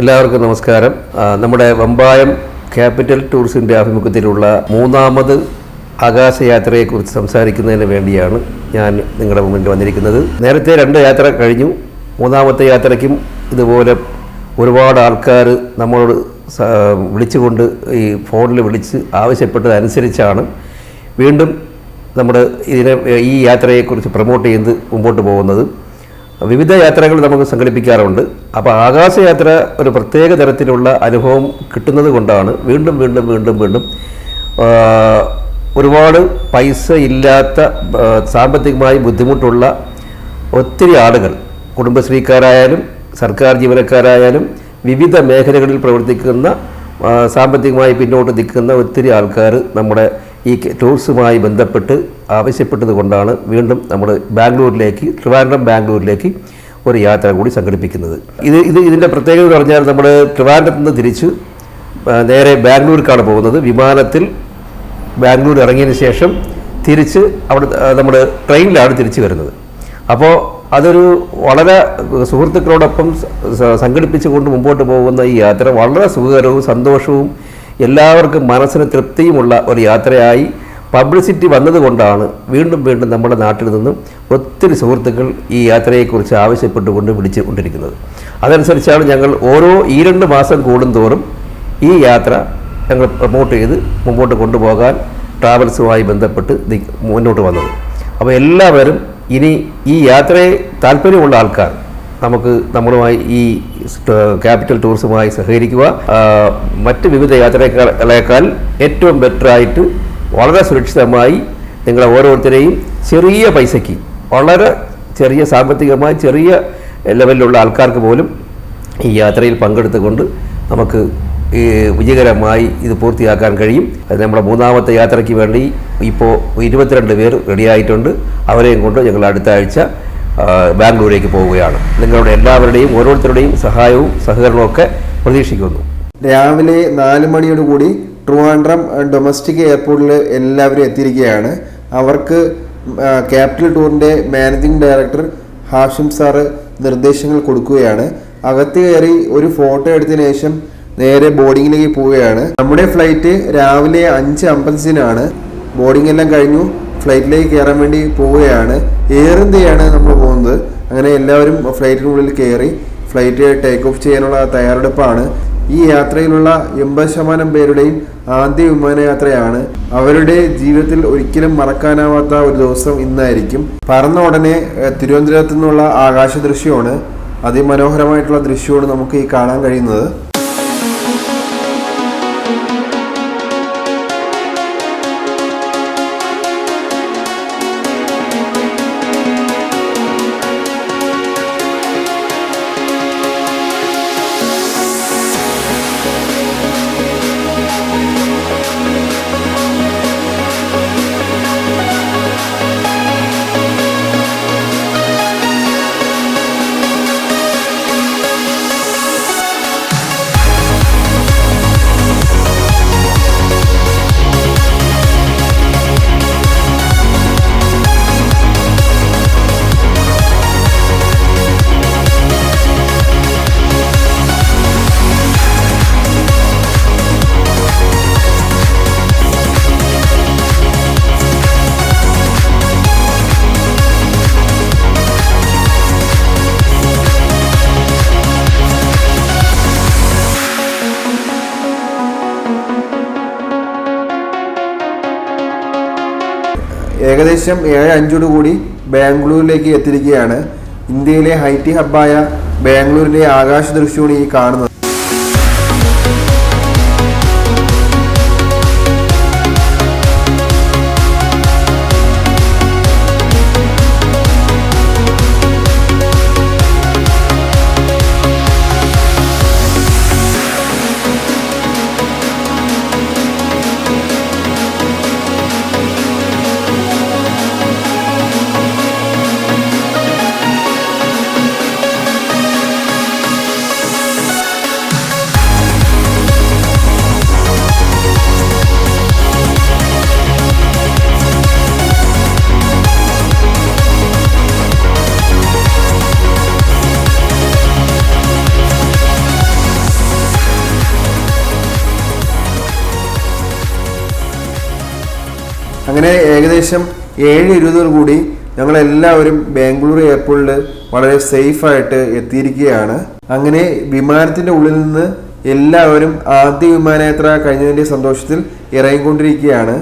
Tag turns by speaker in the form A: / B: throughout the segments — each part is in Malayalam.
A: എല്ലാവർക്കും നമസ്കാരം. നമ്മുടെ വമ്പായം ക്യാപിറ്റൽ ടൂറിസിന്റെ ആഭിമുഖ്യത്തിലുള്ള മൂന്നാമത് ആകാശയാത്രയെക്കുറിച്ച് സംസാരിക്കുന്നതിന് വേണ്ടിയാണ് ഞാൻ നിങ്ങളുടെ മുമ്പിൽ വന്നിരിക്കുന്നത്. നേരത്തെ രണ്ട് യാത്ര കഴിഞ്ഞു. മൂന്നാമത്തെ യാത്രയ്ക്കും ഇതുപോലെ ഒരുപാട് ആൾക്കാർ നമ്മളോട് വിളിച്ചുകൊണ്ട് ഈ ഫോണിൽ വിളിച്ച് ആവശ്യപ്പെട്ടതനുസരിച്ചാണ് വീണ്ടും നമ്മുടെ ഇതിനെ ഈ യാത്രയെക്കുറിച്ച് പ്രൊമോട്ട് ചെയ്ത് മുമ്പോട്ട് പോകുന്നത്. വിവിധ യാത്രകൾ നമുക്ക് സംഘടിപ്പിക്കാറുണ്ട്. അപ്പോൾ ആകാശയാത്ര ഒരു പ്രത്യേക തരത്തിലുള്ള അനുഭവം കിട്ടുന്നത് കൊണ്ടാണ് വീണ്ടും വീണ്ടും വീണ്ടും വീണ്ടും ഒരുപാട് പൈസ ഇല്ലാത്ത സാമ്പത്തികമായി ബുദ്ധിമുട്ടുള്ള ഒത്തിരി ആളുകൾ കുടുംബശ്രീക്കാരായാലും സർക്കാർ ജീവനക്കാരായാലും വിവിധ മേഖലകളിൽ പ്രവർത്തിക്കുന്ന സാമ്പത്തികമായി പിന്നോട്ട് നിൽക്കുന്ന ഒത്തിരി ആൾക്കാർ നമ്മുടെ ഈ ടൂറിസവുമായി ബന്ധപ്പെട്ട് ആവശ്യപ്പെട്ടത് കൊണ്ടാണ് വീണ്ടും നമ്മൾ ബാംഗ്ലൂരിലേക്ക് ട്രിവാൻഡ്രം ബാംഗ്ലൂരിലേക്ക് ഒരു യാത്ര കൂടി സംഘടിപ്പിക്കുന്നത്. ഇത് ഇത് ഇതിന്റെ പ്രത്യേകത എന്ന് പറഞ്ഞാൽ നമ്മൾ ട്രിവാൻഡ്രത്ത് നിന്ന് തിരിച്ച് നേരെ ബാംഗ്ലൂർക്കാണ് പോകുന്നത്. വിമാനത്തിൽ ബാംഗ്ലൂർ ഇറങ്ങിയതിന് ശേഷം തിരിച്ച് അവിടെ നമ്മൾ ട്രെയിനിലാണ് തിരിച്ചു വരുന്നത്. അപ്പോൾ അതൊരു വളരെ സുഹൃത്തുക്കളോടൊപ്പം സംഘടിപ്പിച്ചുകൊണ്ട് മുമ്പോട്ട് പോകുന്ന ഈ യാത്ര വളരെ സുഖകരവും സന്തോഷവും എല്ലാവർക്കും മനസ്സിന് തൃപ്തിയുമുള്ള ഒരു യാത്രയായി പബ്ലിസിറ്റി വന്നതുകൊണ്ടാണ് വീണ്ടും വീണ്ടും നമ്മുടെ നാട്ടിൽ നിന്നും ഒത്തിരി സുഹൃത്തുക്കൾ ഈ യാത്രയെക്കുറിച്ച് ആവശ്യപ്പെട്ടുകൊണ്ട് വിളിച്ചു കൊണ്ടിരിക്കുന്നത്. അതനുസരിച്ചാണ് ഞങ്ങൾ ഓരോ ഈ രണ്ട് മാസം കൂടുന്തോറും ഈ യാത്ര ഞങ്ങൾ പ്രൊമോട്ട് ചെയ്ത് മുമ്പോട്ട് കൊണ്ടുപോകാൻ ട്രാവൽസുമായി ബന്ധപ്പെട്ട് മുന്നോട്ട് വന്നത്. അപ്പോൾ എല്ലാവരും ഇനി ഈ യാത്രയെ താല്പര്യമുള്ള ആൾക്കാർ നമുക്ക് നമ്മളുമായി ഈ ക്യാപിറ്റൽ ടൂറിസവുമായി സഹകരിക്കുക. മറ്റ് വിവിധ യാത്രകളേക്കാൾ ഏറ്റവും ബെറ്ററായിട്ട് വളരെ സുരക്ഷിതമായി നിങ്ങളെ ഓരോരുത്തരെയും ചെറിയ പൈസയ്ക്ക് വളരെ ചെറിയ സാമ്പത്തികമായി ചെറിയ ലെവലിലുള്ള ആൾക്കാർക്ക് പോലും ഈ യാത്രയിൽ പങ്കെടുത്തുകൊണ്ട് നമുക്ക് വിജയകരമായി ഇത് പൂർത്തിയാക്കാൻ കഴിയും. അത് നമ്മുടെ മൂന്നാമത്തെ യാത്രയ്ക്ക് വേണ്ടി ഇപ്പോൾ ഇരുപത്തിരണ്ട് പേർ റെഡിയായിട്ടുണ്ട് അവരെയും കൊണ്ട് ഞങ്ങൾ അടുത്ത ആഴ്ച ആ, ബാംഗ്ലൂരേക്ക് പോവുകയാണ്. നിങ്ങളുടെ എല്ലാവരുടെയും ഓരോരുത്തരുടെയും സഹായവും സഹകരണവും ഒക്കെ പ്രതീക്ഷിക്കുന്നു.
B: രാവിലെ നാല് മണിയോടുകൂടി ട്രിവാൻഡ്രം ഡൊമസ്റ്റിക് എയർപോർട്ടിൽ എല്ലാവരും എത്തിയിരിക്കുകയാണ്. അവർക്ക് ക്യാപിറ്റൽ ടൂറിന്റെ മാനേജിംഗ് ഡയറക്ടർ ഹാഷിം സാറ് നിർദ്ദേശങ്ങൾ കൊടുക്കുകയാണ്. അകത്ത് കയറി ഒരു ഫോട്ടോ എടുത്തതിന് ശേഷം നേരെ ബോർഡിങ്ങിലേക്ക് പോവുകയാണ്. നമ്മുടെ ഫ്ലൈറ്റ് രാവിലെ അഞ്ച് അമ്പതിനാണ്. ബോർഡിംഗ് എല്ലാം കഴിഞ്ഞു. ഫ്ലൈറ്റിലേക്ക് കയറാൻ വേണ്ടി പോവുകയാണ്. എയർ ഇന്ത്യയാണ് നമ്മൾ പോകുന്നത്. അങ്ങനെ എല്ലാവരും ഫ്ലൈറ്റിനുള്ളിൽ കയറി ഫ്ലൈറ്റ് ടേക്ക് ഓഫ് ചെയ്യാനുള്ള തയ്യാറെടുപ്പാണ്. ഈ യാത്രയിലുള്ള എൺപത് ശതമാനം പേരുടെയും ആദ്യ വിമാനയാത്രയാണ്. അവരുടെ ജീവിതത്തിൽ ഒരിക്കലും മറക്കാനാവാത്ത ഒരു ദിവസം ഇന്നായിരിക്കും. പറന്ന ഉടനെ തിരുവനന്തപുരത്തു നിന്നുള്ള ആകാശ ദൃശ്യമാണ് അതിമനോഹരമായിട്ടുള്ള ദൃശ്യമാണ് നമുക്ക് ഈ കാണാൻ കഴിയുന്നത്. ഏകദേശം ഏഴ് അഞ്ചോട് കൂടി ബാംഗ്ലൂരിലേക്ക് എത്തിയിരിക്കുകയാണ്. ഇന്ത്യയിലെ ഹൈടി ഹബ്ബായ ബാംഗ്ലൂരിലെ ആകാശ ദൃശ്യമാണ് ഈ കാണുന്നത്. ഏകദേശം ഏഴ് ഇരുപതോടു കൂടി ഞങ്ങളെല്ലാവരും ബാംഗ്ലൂർ എയർപോർട്ടിൽ വളരെ സേഫായിട്ട് എത്തിയിരിക്കുകയാണ്. അങ്ങനെ വിമാനത്തിന്റെ ഉള്ളിൽ നിന്ന് എല്ലാവരും ആദ്യ വിമാനയാത്ര കഴിഞ്ഞതിന്റെ സന്തോഷത്തിൽ ഇറങ്ങിക്കൊണ്ടിരിക്കുകയാണ്.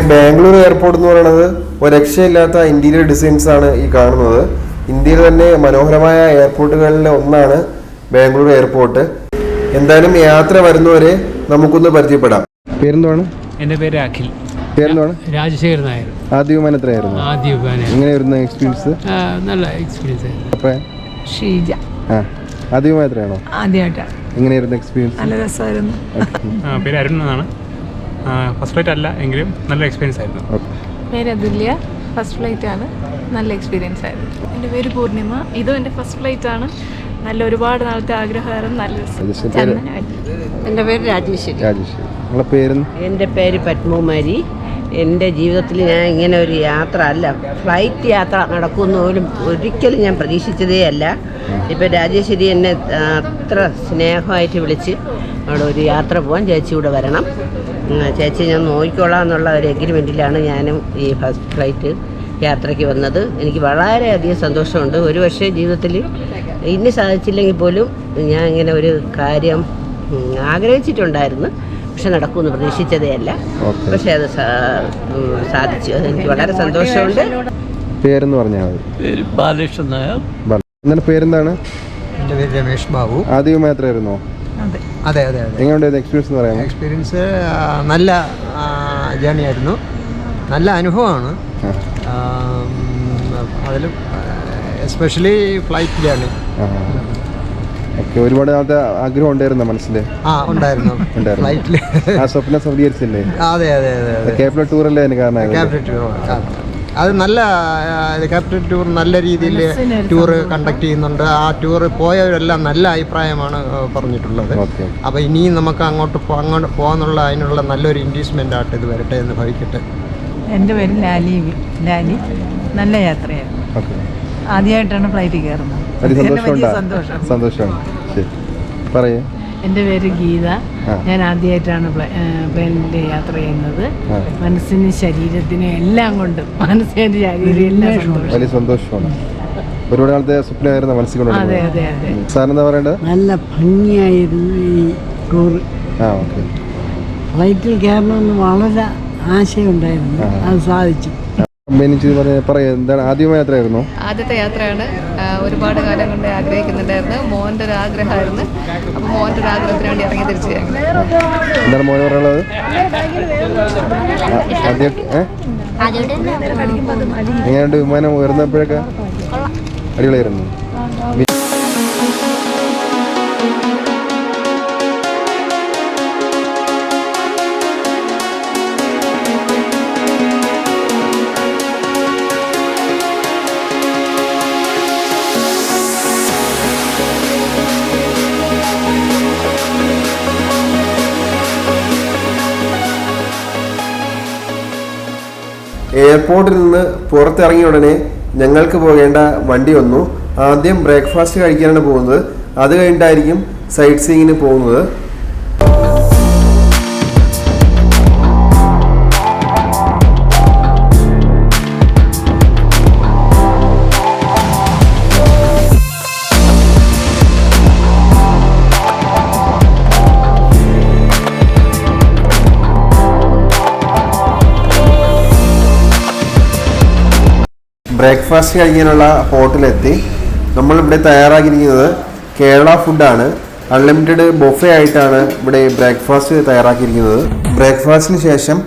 B: പിന്നെ ബാംഗ്ലൂർ എയർപോർട്ട് എന്ന് പറയുന്നത് ഒരു രക്ഷയില്ലാത്ത ഇന്റീരിയർ ഡിസൈൻസ് ആണ് ഈ കാണുന്നത്. ഇന്ത്യയിൽ തന്നെ മനോഹരമായ എയർപോർട്ടുകളിൽ ഒന്നാണ് ബാംഗ്ലൂർ എയർപോർട്ട്. എന്തായാലും യാത്ര വരുന്നവരെ നമുക്കൊന്ന് പരിചയപ്പെടാം. പേരെന്താണ്
C: എന്റെ പേര് അഖിൽ.
B: പേരെന്താണ്
C: രാജശേഖരൻ നായർ.
B: ആദ്യ വിമാനത്തിലായിരുന്നു.
C: ആദ്യ വിമാനം.
B: എങ്ങനെയായിരുന്നു എക്സ്പീരിയൻസ്
C: നല്ല എക്സ്പീരിയൻസ് ആയിരുന്നു.
B: അപ്പൊ?
D: ഷീജ.
B: ആ ആദ്യ വിമാനത്തിലാണോ?
D: ആദ്യമായിട്ടാണ്
B: എങ്ങനെയായിരുന്നു എക്സ്പീരിയൻസ്
D: നല്ല രസമായിരുന്നു.
C: ആ, പേര് അരുൺ എന്നാണ്. ഫസ്റ്റ് ഫ്ലൈറ്റ് അല്ല എങ്കിലും നല്ല എക്സ്പീരിയൻസ് ആയിരുന്നു.
D: പേര് അതുല്യ. ഫസ്റ്റ് ഫ്ലൈറ്റ് ആണ്. നല്ല എക്സ്പീരിയൻസ് ആയിരുന്നു.
E: എന്റെ പേര് പൂർണിമ. ഇതും എന്റെ ഫസ്റ്റ് ഫ്ലൈറ്റ് ആണ്. നല്ല ഒരുപാട് നാളത്തെ ആഗ്രഹമായിരുന്നു. നല്ല
F: എന്റെ പേര്? രാജേശ്വരി.
B: നിങ്ങളെ പേര്
F: എന്റെ പേര് പത്മകുമാരി. എന്റെ ജീവിതത്തിൽ ഞാൻ ഇങ്ങനെ ഒരു യാത്ര അല്ല ഫ്ലൈറ്റ് യാത്ര നടക്കുമെന്ന് പോലും ഒരിക്കലും ഞാൻ പ്രതീക്ഷിച്ചതേ അല്ല. ഇപ്പം രാജേശ്വരി എന്നെ അത്ര സ്നേഹമായിട്ട് വിളിച്ച് അവിടെ ഒരു യാത്ര പോകാൻ ചേച്ചി ഇവിടെ വരണം. ചേച്ചി ഞാൻ നോക്കിക്കോളാം എന്നുള്ള ഒരു എഗ്രിമെന്റിലാണ് ഞാനും ഈ ഫസ്റ്റ് ഫ്ലൈറ്റ് യാത്രയ്ക്ക് വന്നത്. എനിക്ക് വളരെയധികം സന്തോഷമുണ്ട്. ഒരു പക്ഷേ ജീവിതത്തിൽ ഇനി സാധിച്ചില്ലെങ്കിൽ പോലും ഞാൻ ഇങ്ങനെ ഒരു കാര്യം ആഗ്രഹിച്ചിട്ടുണ്ടായിരുന്നു. പക്ഷെ നടക്കുമെന്ന് പ്രതീക്ഷിച്ചതേ അല്ല. പക്ഷെ അത് സാധിച്ചു. എനിക്ക് വളരെ സന്തോഷമുണ്ട്.
B: പേരെന്ന് പറഞ്ഞാൽ മതി. എന്താണ് പേരെന്താണ്?
G: എന്റെ പേര് രമേഷ് ബാബു.
B: ആദ്യം വിമാനത്തിലായിരുന്നോ
D: അതെ
G: അതെ അതെ.
B: എങ്ങനെയുണ്ടായിരുന്നു എക്സ്പീരിയൻസ് എന്ന് പറയാം
G: എക്സ്പീരിയൻസ് നല്ല ജേണി ആയിരുന്നു. നല്ല അനുഭവമാണ്. അതിലും എസ്പെഷ്യലി ഫ്ലൈറ്റ് ജേണി
B: ഓക്കെ ഒരുപാട് നാളത്തെ ആഗ്രഹം ഉണ്ടായിരുന്നു മനസ്സിൽ
G: ആ ഉണ്ടായിരുന്നു. ഫ്ലൈറ്റിൽ
B: ആ സ്വപ്നം സഫലീകരിച്ചില്ലേ
G: അതെ അതെ അതെ
B: കേരള ടൂറല്ലേ അതിന് കാരണം
G: ക്യാപിറ്റൽ ടൂർ അത് നല്ല ക്യാപ്റ്റൻ ടൂർ നല്ല രീതിയിൽ ടൂർ കണ്ടക്ട് ചെയ്യുന്നുണ്ട്. ആ ടൂർ പോയവരെല്ലാം നല്ല അഭിപ്രായമാണ് പറഞ്ഞിട്ടുള്ളത്. അപ്പോൾ ഇനിയും നമുക്ക് അങ്ങോട്ട് അങ്ങോട്ട് പോകാനുള്ള അതിനുള്ള നല്ലൊരു ഇൻവെസ്റ്റ്മെന്റ് ആയിട്ട് ഇത് വരട്ടെ എന്ന് ഭവിക്കട്ടെ.
D: എന്റെ പേര് ലാലി. ലാലി. നല്ല യാത്രയായിരുന്നു ആദ്യമായിട്ടാണ് ഫ്ലൈറ്റിൽ കയറുന്നത്. സന്തോഷം
B: സന്തോഷമാണ്. ശരി. പറയൂ.
D: എന്റെ പേര് ഗീത. ഞാൻ ആദ്യമായിട്ടാണ് പ്ലെയിനിൽ യാത്ര ചെയ്യുന്നത്. മനസ്സിന് ശരീരത്തിനും എല്ലാം കൊണ്ടും മനസ്സിനും ശരീരം എല്ലാം
B: വലിയ സന്തോഷമാണ്. ഒരുപാട് നാളത്തെ സ്വപ്നമായിരുന്നു മനസ്സിൽ
D: അതെ അതെ അതെ.
B: സാറിന് എന്താ പറയേണ്ടത്?
H: നല്ല ഭംഗിയായിരുന്നു ഈ ടൂർ.
B: ആ ഓക്കെ.
H: ഫ്ലൈറ്റിൽ കയറണമെന്ന് വളരെ ആശയമുണ്ടായിരുന്നു
B: ഉണ്ടായിരുന്നു
H: അത് സാധിച്ചു.
B: എന്താണ് ആദ്യമായ യാത്രയായിരുന്നു?
E: ആദ്യത്തെ യാത്രയാണ്. ഒരുപാട് കാലം കൊണ്ട് ആഗ്രഹിക്കുന്നുണ്ടായിരുന്നു. മോന്റെ ഒരു ആഗ്രഹമായിരുന്നു. അപ്പോൾ മോന്റെ ഒരു ആഗ്രഹത്തിന് വേണ്ടി ഇറങ്ങി തിരിച്ചു
B: എന്താണ് മോനെ ഏ? എങ്ങനെയുണ്ട് വിമാനം ഉയർന്നപ്പോഴൊക്കെ? അടിപൊളിയായിരുന്നു. എയർപോർട്ടിൽ നിന്ന് പുറത്തിറങ്ങിയ ഉടനെ ഞങ്ങൾക്ക് പോകേണ്ട വണ്ടി വന്നു. ആദ്യം ബ്രേക്ക്ഫാസ്റ്റ് കഴിക്കാനാണ് പോകുന്നത്. അത് കഴിഞ്ഞിട്ടായിരിക്കും സൈറ്റ് സീയിങ്ങിന് പോകുന്നത്. ബ്രേക്ക്ഫാസ്റ്റ് കഴിക്കാനുള്ള ഹോട്ടലെത്തി. നമ്മളിവിടെ തയ്യാറാക്കിയിരിക്കുന്നത് കേരള ഫുഡാണ്. അൺലിമിറ്റഡ് ബൊഫെ ആയിട്ടാണ് ഇവിടെ ബ്രേക്ക്ഫാസ്റ്റ് തയ്യാറാക്കിയിരിക്കുന്നത്. ബ്രേക്ക്ഫാസ്റ്റിന് ശേഷം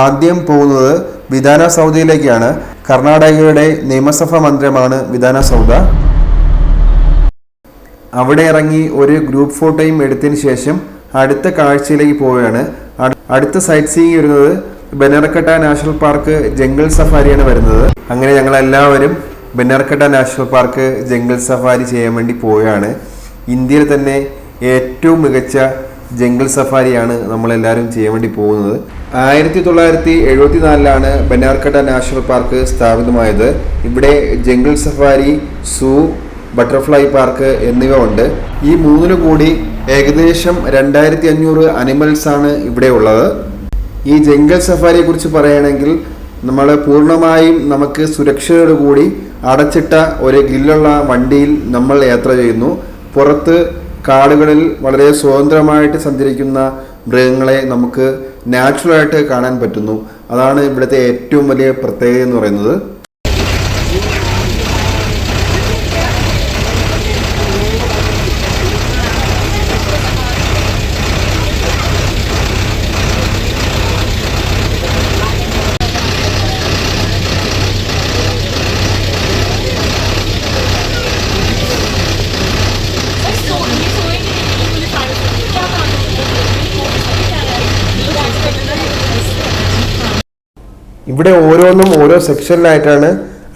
B: ആദ്യം പോകുന്നത് വിധാന സൗദയിലേക്കാണ്. കർണാടകയുടെ നിയമസഭാ മന്ദിരമാണ് വിധാന സൗദ. അവിടെ ഇറങ്ങി ഒരു ഗ്രൂപ്പ് ഫോട്ടോയും എടുത്തതിന് ശേഷം അടുത്ത കാഴ്ചയിലേക്ക് പോവുകയാണ്. അടുത്ത സൈറ്റ് സീയിങ് വരുന്നത് ബനർക്കട്ട നാഷണൽ പാർക്ക് ജംഗിൾ സഫാരിയാണ് വരുന്നത്. അങ്ങനെ ഞങ്ങൾ എല്ലാവരും Bannerghatta national park jungle safari ചെയ്യാൻ വേണ്ടി പോവുകയാണ്. ഇന്ത്യയിൽ തന്നെ ഏറ്റവും മികച്ച ജംഗിൾ സഫാരിയാണ് നമ്മളെല്ലാവരും ചെയ്യാൻ വേണ്ടി പോകുന്നത്. ആയിരത്തി തൊള്ളായിരത്തി എഴുപത്തി നാലിലാണ് ബനാർക്കട്ട നാഷണൽ പാർക്ക് സ്ഥാപിതമായത്. ഇവിടെ jungle safari zoo butterfly park എന്നിവ ഉണ്ട്. ഈ മൂന്നിനു കൂടി ഏകദേശം രണ്ടായിരത്തി അഞ്ഞൂറ് അനിമൽസാണ് ഇവിടെ ഉള്ളത്. ഈ ജംഗൽ സഫാരിയെ കുറിച്ച് പറയുകയാണെങ്കിൽ നമ്മൾ പൂർണമായും നമുക്ക് സുരക്ഷയോടുകൂടി അടച്ചിട്ട ഒരു ഗില്ലുള്ള വണ്ടിയിൽ നമ്മൾ യാത്ര ചെയ്യുന്നു. പുറത്ത് കാടുകളിൽ വളരെ സ്വതന്ത്രമായിട്ട് സഞ്ചരിക്കുന്ന മൃഗങ്ങളെ നമുക്ക് നാച്ചുറലായിട്ട് കാണാൻ പറ്റുന്നു. അതാണ് ഇവിടുത്തെ ഏറ്റവും വലിയ പ്രത്യേകത എന്ന് പറയുന്നത്. ഇവിടെ ഓരോന്നും ഓരോ സെക്ഷനിലായിട്ടാണ്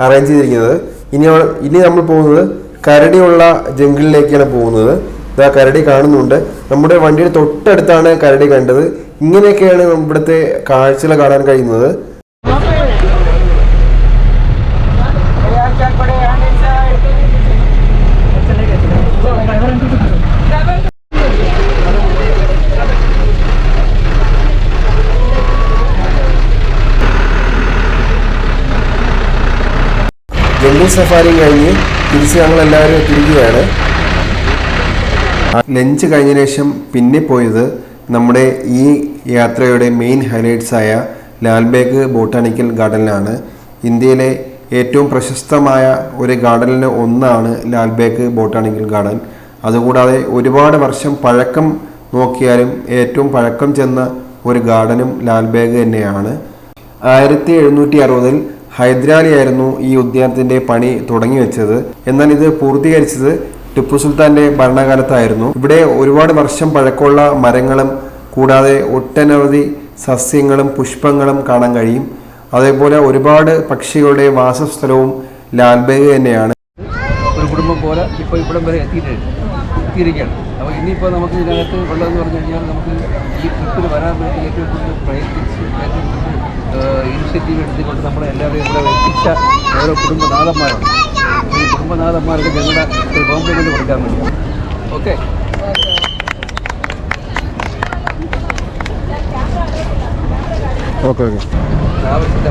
B: അറേഞ്ച് ചെയ്തിരിക്കുന്നത്. ഇനി ഇനി നമ്മൾ പോകുന്നത് കരടിയുള്ള ജംഗിളിലേക്കാണ് പോകുന്നത്. ഇതാ കരടി കാണുന്നുണ്ട്. നമ്മുടെ വണ്ടിയുടെ തൊട്ടടുത്താണ് കരടി കണ്ടത്. ഇങ്ങനെയൊക്കെയാണ് ഇവിടുത്തെ കാഴ്ചകൾ കാണാൻ കഴിയുന്നത്. ജംഗിൾ സഫാരിയും കഴിഞ്ഞ് തിരിച്ച് ഞങ്ങൾ എല്ലാവരും എത്തിയിരിക്കുകയാണ് നെഞ്ച് കഴിഞ്ഞ ശേഷം പിന്നെ പോയത് നമ്മുടെ ഈ യാത്രയുടെ മെയിൻ ഹൈലൈറ്റ്സ് ആയ ലാൽബേഗ് ബോട്ടാണിക്കൽ ഗാർഡനിലാണ്. ഇന്ത്യയിലെ ഏറ്റവും പ്രശസ്തമായ ഒരു ഗാർഡനിൽ ഒന്നാണ് ലാൽബേഗ് ബോട്ടാണിക്കൽ ഗാർഡൻ. അതുകൂടാതെ ഒരുപാട് വർഷം പഴക്കം നോക്കിയാലും ഏറ്റവും പഴക്കം ചെന്ന ഒരു ഗാർഡനും ലാൽബേഗ് തന്നെയാണ്. ആയിരത്തി എഴുന്നൂറ്റി അറുപതിൽ ഹൈദരാലിയായിരുന്നു ഈ ഉദ്യാനത്തിന്റെ പണി തുടങ്ങി വെച്ചത്. എന്നാൽ ഇത് പൂർത്തീകരിച്ചത് ടിപ്പു സുൽത്താന്റെ ഭരണകാലത്തായിരുന്നു. ഇവിടെ ഒരുപാട് വർഷം പഴക്കമുള്ള മരങ്ങളും കൂടാതെ ഒട്ടനവധി സസ്യങ്ങളും പുഷ്പങ്ങളും കാണാൻ കഴിയും. അതേപോലെ ഒരുപാട് പക്ഷികളുടെ വാസസ്ഥലവും ലാൽബേഗ് തന്നെയാണ്.
A: ഒരു കുടുംബം പോലെ ഇപ്പോൾ ഇവിടം വരെ എത്തിയിട്ടുണ്ട് എത്തിയിരിക്കുകയാണ്. അപ്പോൾ ഇനിയിപ്പോൾ നമുക്ക് ഇതിനകത്ത് ഉള്ളതെന്ന് പറഞ്ഞു കഴിഞ്ഞാൽ നമുക്ക് ഈ ട്രിപ്പിൽ വരാൻ വേണ്ടി ഏറ്റവും കൂടുതൽ പ്രയത്നിച്ച് ഏറ്റവും ഇനിഷ്യേറ്റീവ് എടുത്തുകൊണ്ട് നമ്മളെ എല്ലാവരെയും ഇവിടെ എത്തിച്ച ഓരോ കുടുംബനാഥന്മാരാണ്. ഈ കുടുംബനാഥന്മാർക്ക് ഞങ്ങളുടെ ഒരു കോംപ്ലിമെന്റ് കൊടുക്കാൻ വേണ്ടി. ഓക്കെ.
B: Okay okay.
A: ആവശ്യത്തെ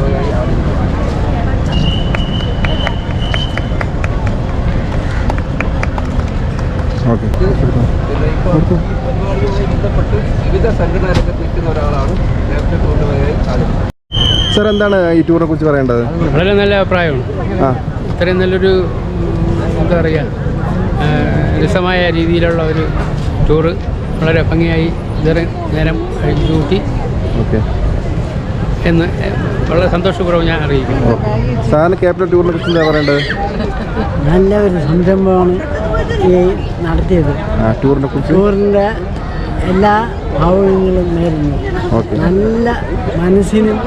B: ഓക്കെ.
A: പരിപാടിയുമായി ബന്ധപ്പെട്ട് വിവിധ സംഘടന രംഗത്ത് നിൽക്കുന്ന ഒരാളാണ് നേരത്തെ കൊണ്ടുപോയി ആരും
B: സാർ എന്താണ് ഈ ടൂറിനെ കുറിച്ച് പറയേണ്ടത്?
I: വളരെ നല്ല അഭിപ്രായമാണ്.
B: ആ.
I: ഇത്രയും നല്ലൊരു എന്താ പറയുക രസമായ രീതിയിലുള്ള ഒരു ടൂറ് വളരെ ഭംഗിയായി ഇത്രയും നേരം കഴിഞ്ഞു കൂട്ടി
B: ഓക്കെ.
I: എന്ന് വളരെ സന്തോഷപൂർവം ഞാൻ അറിയിക്കുന്നു.
B: സാറിന് ക്യാപിറ്റൽ ടൂറിനെ കുറിച്ച് എന്താ പറയേണ്ടത്?
H: നല്ല ഒരു സംരംഭമാണ് ഈ നടത്തിയത്.
B: ആ ടൂറിനെ കുറിച്ച്?
H: ടൂറിന്റെ എല്ലാ ഭാവങ്ങളും നേരുന്നു.
B: ഓക്കെ.
H: നല്ല മനസ്സിനും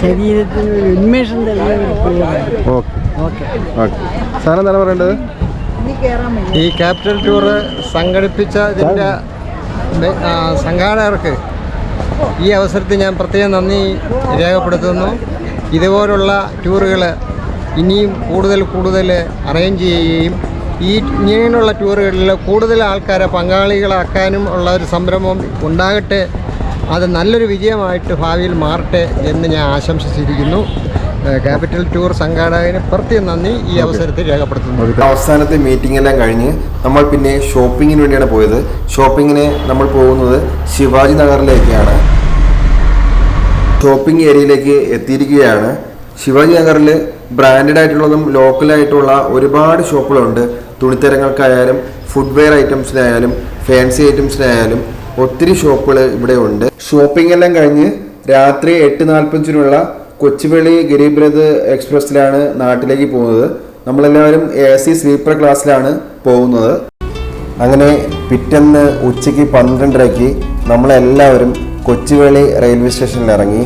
H: ശരീരത്തിനും ഉന്മേഷം തരുന്ന
B: സാറെന്താണ് പറയേണ്ടത്?
G: ഈ ക്യാപിറ്റൽ ടൂറ് സംഘടിപ്പിച്ച ഇതിന്റെ സംഘാടകർക്ക് ഈ അവസരത്തിൽ ഞാൻ പ്രത്യേകം നന്ദി രേഖപ്പെടുത്തുന്നു. ഇതുപോലുള്ള ടൂറുകൾ ഇനിയും കൂടുതൽ കൂടുതൽ അറേഞ്ച് ചെയ്യുകയും ഈ ഇങ്ങനെയുള്ള ടൂറുകളിൽ കൂടുതൽ ആൾക്കാരെ പങ്കാളികളാക്കാനും ഉള്ള ഒരു സംരംഭം ഉണ്ടാകട്ടെ അത് നല്ലൊരു വിജയമായിട്ട് ഭാവിയിൽ മാറട്ടെ എന്ന് ഞാൻ ആശംസിച്ചിരിക്കുന്നു. ക്യാപിറ്റൽ ടൂർ സംഘാടകന് പ്രത്യേകം നന്ദി ഈ അവസരത്തിൽ രേഖപ്പെടുത്തുന്നു.
B: അവസാനത്തെ മീറ്റിംഗ് എല്ലാം കഴിഞ്ഞ് നമ്മൾ പിന്നെ ഷോപ്പിങ്ങിന് വേണ്ടിയാണ് പോയത്. ഷോപ്പിങ്ങിന് നമ്മൾ പോകുന്നത് ശിവാജി നഗറിലേക്കാണ്. ഷോപ്പിംഗ് ഏരിയയിലേക്ക് എത്തിയിരിക്കുകയാണ്. ശിവാജി നഗറിൽ ബ്രാൻഡഡ് ആയിട്ടുള്ളതും ലോക്കലായിട്ടുള്ള ഒരുപാട് ഷോപ്പുകളുണ്ട്. തുണിത്തരങ്ങൾക്കായാലും ഫുഡ്വെയർ ഐറ്റംസിനായാലും ഫാൻസി ഐറ്റംസിനായാലും ഒത്തിരി ഷോപ്പുകൾ ഇവിടെ ഉണ്ട്. ഷോപ്പിംഗ് എല്ലാം കഴിഞ്ഞ് രാത്രി എട്ട് നാൽപ്പത്തിനുള്ള കൊച്ചുവേളി ഗരീബ് രഥ് എക്സ്പ്രസ്സിലാണ് നാട്ടിലേക്ക് പോകുന്നത്. നമ്മളെല്ലാവരും എ സി സ്ലീപ്പർ ക്ലാസ്സിലാണ് പോകുന്നത്. അങ്ങനെ പിറ്റേന്ന് ഉച്ചയ്ക്ക് പന്ത്രണ്ടരയ്ക്ക് നമ്മളെല്ലാവരും കൊച്ചുവേളി റെയിൽവേ സ്റ്റേഷനിൽ ഇറങ്ങി.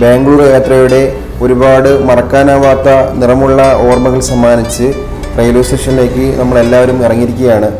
B: ബാംഗ്ലൂർ യാത്രയുടെ ഒരുപാട് മറക്കാനാവാത്ത നിറമുള്ള ഓർമ്മകൾ സമ്മാനിച്ച് റെയിൽവേ സ്റ്റേഷനിലേക്ക് നമ്മളെല്ലാവരും ഇറങ്ങിയിരിക്കുകയാണ്.